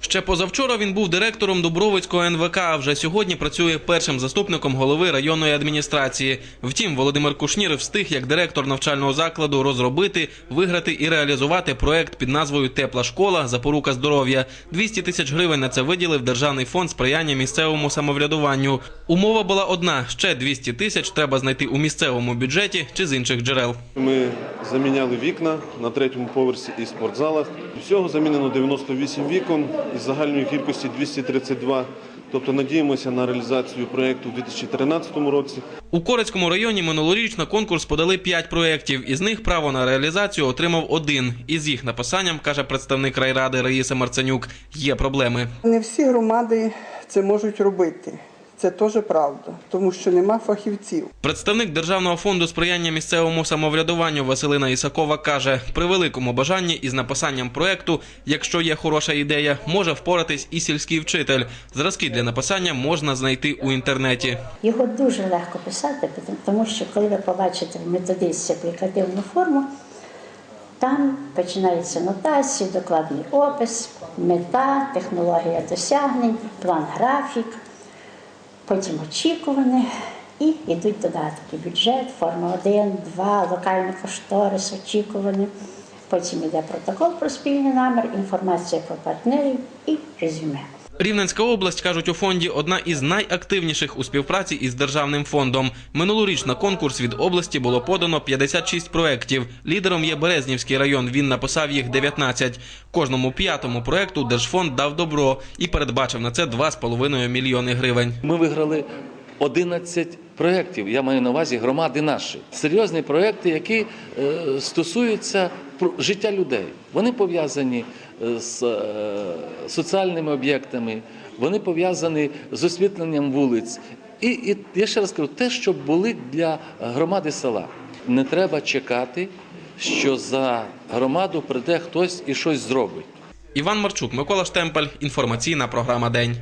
Ще позавчора він був директором Дубровицького НВК, а вже сьогодні працює першим заступником голови районної адміністрації. Втім, Володимир Кушнір встиг як директор навчального закладу розробити, виграти і реалізувати проект під назвою Тепла школа запорука здоров'я. 200 тисяч гривень на це виділив Державний фонд сприяння місцевому самоврядуванню. Умова була одна: ще 200 тисяч треба знайти у місцевому бюджеті чи з інших джерел. Ми заміняли вікна на третьому поверсі і спортзалах. Всього замінено 98 вікон із загальної кількості 232. Тобто надіємося на реалізацію проєкту в 2013 році. У Корецькому районі минулоріч на конкурс подали 5 проєктів. Із них право на реалізацію отримав один. Із їх написанням, каже представник райради Раїса Марценюк, є проблеми. Не всі громади це можуть робити. Це теж правда, тому що нема фахівців. Представник Державного фонду сприяння місцевому самоврядуванню Василина Ісакова каже, при великому бажанні із написанням проекту, якщо є хороша ідея, може впоратись і сільський вчитель. Зразки для написання можна знайти у інтернеті. Його дуже легко писати, тому що коли ви побачите в методичці аплікативну форму, там починаються нотації, докладний опис, мета, технологія досягнень, план графік, потім очікуване. і йдуть додатки. Бюджет, форма 1, 2, локальний кошторис, очікуваний. Потім йде протокол про спільний намір, інформація про партнерів і резюме. Рівненська область, кажуть у фонді, одна із найактивніших у співпраці із державним фондом. Минулоріч на конкурс від області було подано 56 проєктів. Лідером є Березнівський район. Він написав їх 19. Кожному п'ятому проєкту Держфонд дав добро і передбачив на це 2,5 мільйони гривень. Ми виграли 11 проєктів. Я маю на увазі громади наші. Серйозні проєкти, які е, стосуються життя людей. Вони пов'язані е, з е, соціальними об'єктами, вони пов'язані з освітленням вулиць. І, і я ще раз кажу, те, що були для громади села. Не треба чекати, що за громаду прийде хтось і щось зробить. Іван Марчук, Микола Штемпель. Інформаційна програма День.